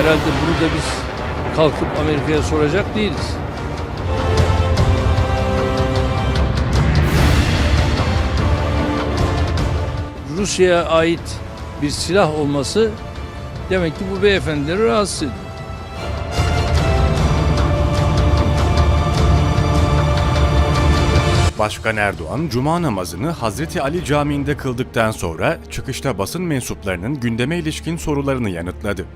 Herhalde bunu da biz kalkıp Amerika'ya soracak değiliz. Rusya'ya ait bir silah olması demek ki bu beyefendileri rahatsız ediyor. Başkan Erdoğan, Cuma namazını Hazreti Ali Camii'nde kıldıktan sonra çıkışta basın mensuplarının gündeme ilişkin sorularını yanıtladı.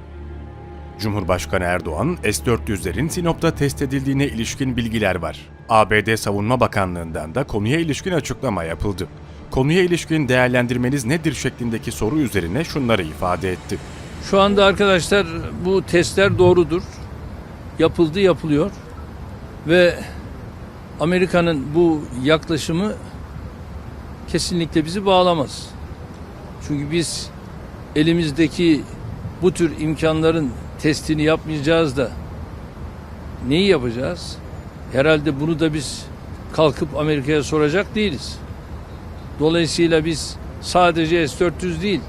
Cumhurbaşkanı Erdoğan, S-400'lerin Sinop'ta test edildiğine ilişkin bilgiler var. ABD Savunma Bakanlığı'ndan da konuya ilişkin açıklama yapıldı. Konuya ilişkin değerlendirmeniz nedir şeklindeki soru üzerine şunları ifade etti. Şu anda arkadaşlar bu testler doğrudur. Yapıldı, yapılıyor. Ve Amerika'nın bu yaklaşımı kesinlikle bizi bağlamaz. Çünkü biz elimizdeki bu tür imkanların testini yapmayacağız da neyi yapacağız? Herhalde bunu da biz kalkıp Amerika'ya soracak değiliz. Dolayısıyla biz sadece S-400 değil,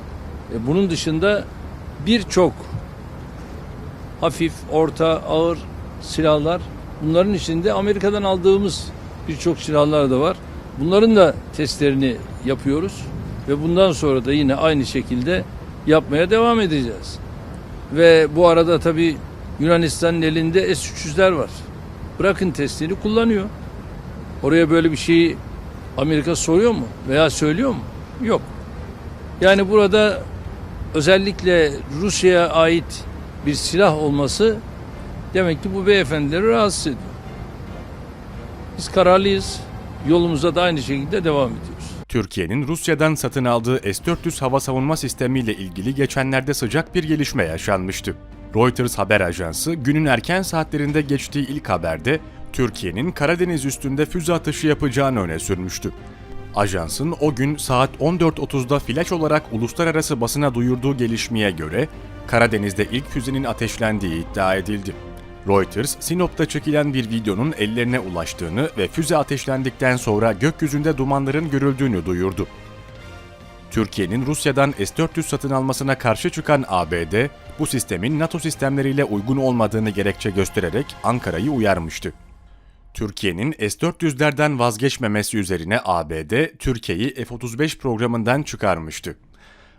e, bunun dışında birçok hafif, orta, ağır silahlar bunların içinde Amerika'dan aldığımız birçok silahlar da var. Bunların da testlerini yapıyoruz ve bundan sonra da yine aynı şekilde yapmaya devam edeceğiz. Ve bu arada tabii Yunanistan'ın elinde S-300'ler var. Bırakın testini kullanıyor. Oraya böyle bir şeyi Amerika soruyor mu veya söylüyor mu? Yok. Yani burada özellikle Rusya'ya ait bir silah olması demek ki bu beyefendileri rahatsız ediyor. Biz kararlıyız. Yolumuza da aynı şekilde devam ediyoruz. Türkiye'nin Rusya'dan satın aldığı S-400 hava savunma sistemiyle ilgili geçenlerde sıcak bir gelişme yaşanmıştı. Reuters haber ajansı günün erken saatlerinde geçtiği ilk haberde Türkiye'nin Karadeniz üstünde füze atışı yapacağını öne sürmüştü. Ajansın o gün saat 14.30'da flash olarak uluslararası basına duyurduğu gelişmeye göre Karadeniz'de ilk füzenin ateşlendiği iddia edildi. Reuters, Sinop'ta çekilen bir videonun ellerine ulaştığını ve füze ateşlendikten sonra gökyüzünde dumanların görüldüğünü duyurdu. Türkiye'nin Rusya'dan S-400 satın almasına karşı çıkan ABD, bu sistemin NATO sistemleriyle uygun olmadığını gerekçe göstererek Ankara'yı uyarmıştı. Türkiye'nin S-400'lerden vazgeçmemesi üzerine ABD, Türkiye'yi F-35 programından çıkarmıştı.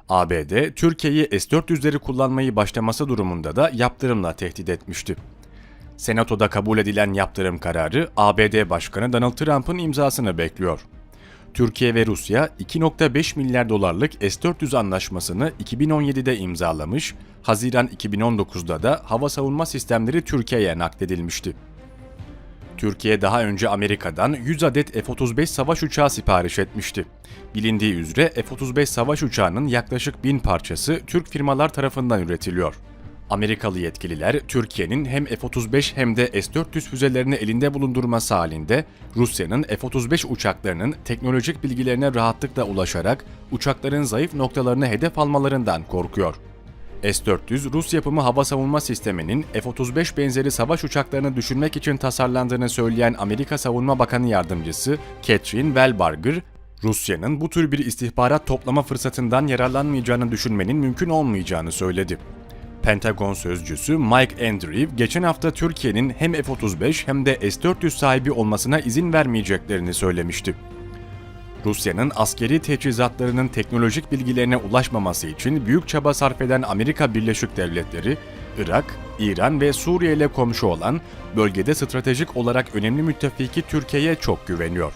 ABD, Türkiye'yi S-400'leri kullanmayı başlaması durumunda da yaptırımla tehdit etmişti. Senatoda kabul edilen yaptırım kararı ABD Başkanı Donald Trump'ın imzasını bekliyor. Türkiye ve Rusya 2.5 milyar dolarlık S-400 anlaşmasını 2017'de imzalamış, Haziran 2019'da da hava savunma sistemleri Türkiye'ye nakledilmişti. Türkiye daha önce Amerika'dan 100 adet F-35 savaş uçağı sipariş etmişti. Bilindiği üzere F-35 savaş uçağının yaklaşık 1000 parçası Türk firmalar tarafından üretiliyor. Amerikalı yetkililer Türkiye'nin hem F-35 hem de S-400 füzelerini elinde bulundurması halinde Rusya'nın F-35 uçaklarının teknolojik bilgilerine rahatlıkla ulaşarak uçakların zayıf noktalarını hedef almalarından korkuyor. S-400, Rus yapımı hava savunma sisteminin F-35 benzeri savaş uçaklarını düşürmek için tasarlandığını söyleyen Amerika Savunma Bakanı Yardımcısı Catherine Wellbarger, Rusya'nın bu tür bir istihbarat toplama fırsatından yararlanmayacağını düşünmenin mümkün olmayacağını söyledi. Pentagon sözcüsü Mike Andreev geçen hafta Türkiye'nin hem F-35 hem de S-400 sahibi olmasına izin vermeyeceklerini söylemişti. Rusya'nın askeri teçhizatlarının teknolojik bilgilerine ulaşmaması için büyük çaba sarf eden Amerika Birleşik Devletleri, Irak, İran ve Suriye ile komşu olan bölgede stratejik olarak önemli müttefiki Türkiye'ye çok güveniyor.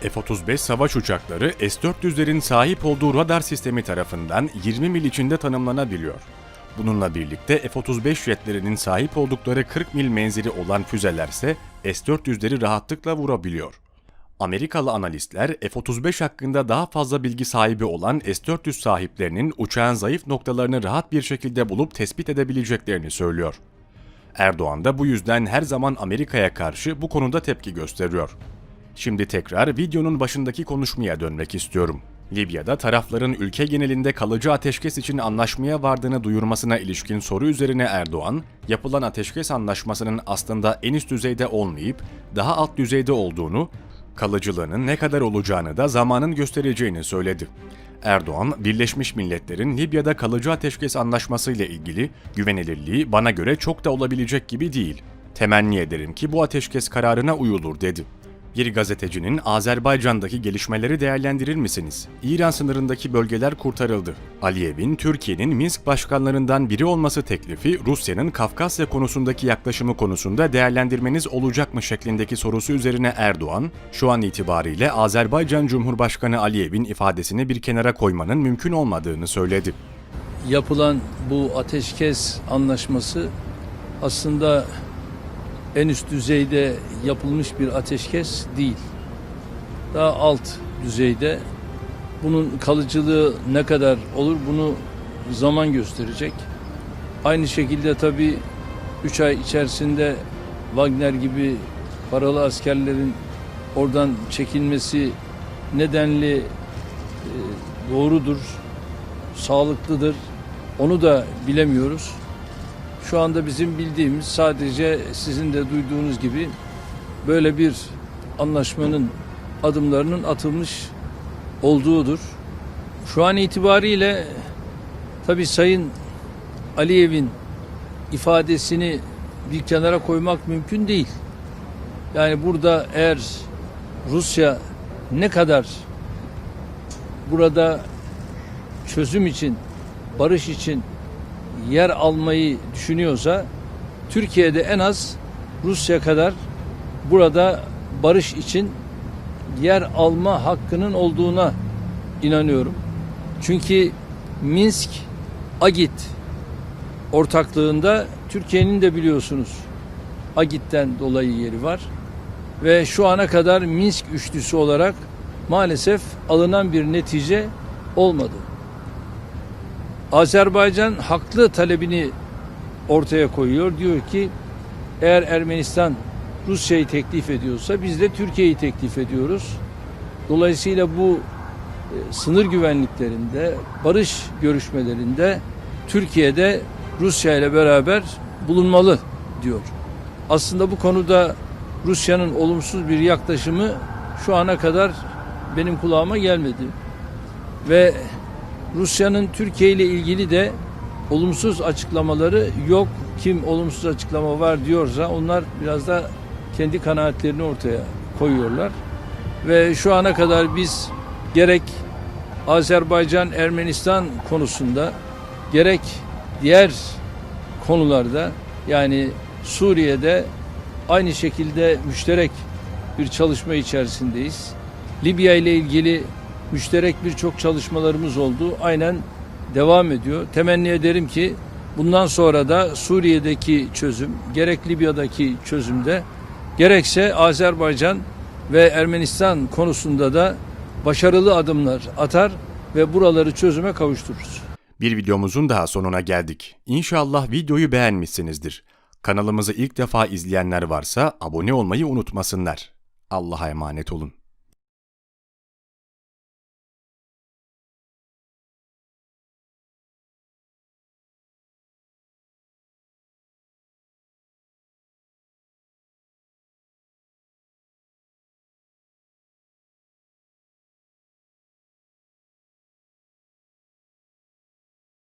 F-35 savaş uçakları S-400'lerin sahip olduğu radar sistemi tarafından 20 mil içinde tanımlanabiliyor. Bununla birlikte F-35 jetlerinin sahip oldukları 40 mil menzili olan füzelerse S-400'leri rahatlıkla vurabiliyor. Amerikalı analistler F-35 hakkında daha fazla bilgi sahibi olan S-400 sahiplerinin uçağın zayıf noktalarını rahat bir şekilde bulup tespit edebileceklerini söylüyor. Erdoğan da bu yüzden her zaman Amerika'ya karşı bu konuda tepki gösteriyor. Şimdi tekrar videonun başındaki konuşmaya dönmek istiyorum. Libya'da tarafların ülke genelinde kalıcı ateşkes için anlaşmaya vardığını duyurmasına ilişkin soru üzerine Erdoğan, yapılan ateşkes anlaşmasının aslında en üst düzeyde olmayıp daha alt düzeyde olduğunu, kalıcılığının ne kadar olacağını da zamanın göstereceğini söyledi. Erdoğan, Birleşmiş Milletler'in Libya'da kalıcı ateşkes anlaşması ile ilgili güvenilirliği bana göre çok da olabilecek gibi değil. Temenni ederim ki bu ateşkes kararına uyulur dedi. Bir gazetecinin Azerbaycan'daki gelişmeleri değerlendirir misiniz? İran sınırındaki bölgeler kurtarıldı. Aliyev'in Türkiye'nin Minsk başkanlarından biri olması teklifi Rusya'nın Kafkasya konusundaki yaklaşımı konusunda değerlendirmeniz olacak mı şeklindeki sorusu üzerine Erdoğan, şu an itibariyle Azerbaycan Cumhurbaşkanı Aliyev'in ifadesini bir kenara koymanın mümkün olmadığını söyledi. Yapılan bu ateşkes anlaşması aslında en üst düzeyde yapılmış bir ateşkes değil. Daha alt düzeyde. Bunun kalıcılığı ne kadar olur bunu zaman gösterecek. Aynı şekilde tabii 3 ay içerisinde Wagner gibi paralı askerlerin oradan çekilmesi nedenli e, doğrudur, sağlıklıdır. Onu da bilemiyoruz. Şu anda bizim bildiğimiz sadece sizin de duyduğunuz gibi böyle bir anlaşmanın adımlarının atılmış olduğudur. Şu an itibariyle tabi Sayın Aliyev'in ifadesini bir kenara koymak mümkün değil. Yani burada eğer Rusya ne kadar burada çözüm için, barış için yer almayı düşünüyorsa Türkiye'de en az Rusya kadar burada barış için yer alma hakkının olduğuna inanıyorum. Çünkü Minsk Agit ortaklığında Türkiye'nin de biliyorsunuz Agit'ten dolayı yeri var. Ve şu ana kadar Minsk üçlüsü olarak maalesef alınan bir netice olmadı. Azerbaycan haklı talebini ortaya koyuyor. Diyor ki eğer Ermenistan Rusya'yı teklif ediyorsa biz de Türkiye'yi teklif ediyoruz. Dolayısıyla bu e, sınır güvenliklerinde, barış görüşmelerinde Türkiye'de Rusya ile beraber bulunmalı diyor. Aslında bu konuda Rusya'nın olumsuz bir yaklaşımı şu ana kadar benim kulağıma gelmedi. Ve Rusya'nın Türkiye ile ilgili de olumsuz açıklamaları yok. Kim olumsuz açıklama var diyorsa onlar biraz da kendi kanaatlerini ortaya koyuyorlar. Ve şu ana kadar biz gerek Azerbaycan Ermenistan konusunda gerek diğer konularda yani Suriye'de aynı şekilde müşterek bir çalışma içerisindeyiz. Libya ile ilgili müşterek birçok çalışmalarımız oldu. Aynen devam ediyor. Temenni ederim ki bundan sonra da Suriye'deki çözüm, gerek Libya'daki çözümde, gerekse Azerbaycan ve Ermenistan konusunda da başarılı adımlar atar ve buraları çözüme kavuştururuz. Bir videomuzun daha sonuna geldik. İnşallah videoyu beğenmişsinizdir. Kanalımızı ilk defa izleyenler varsa abone olmayı unutmasınlar. Allah'a emanet olun.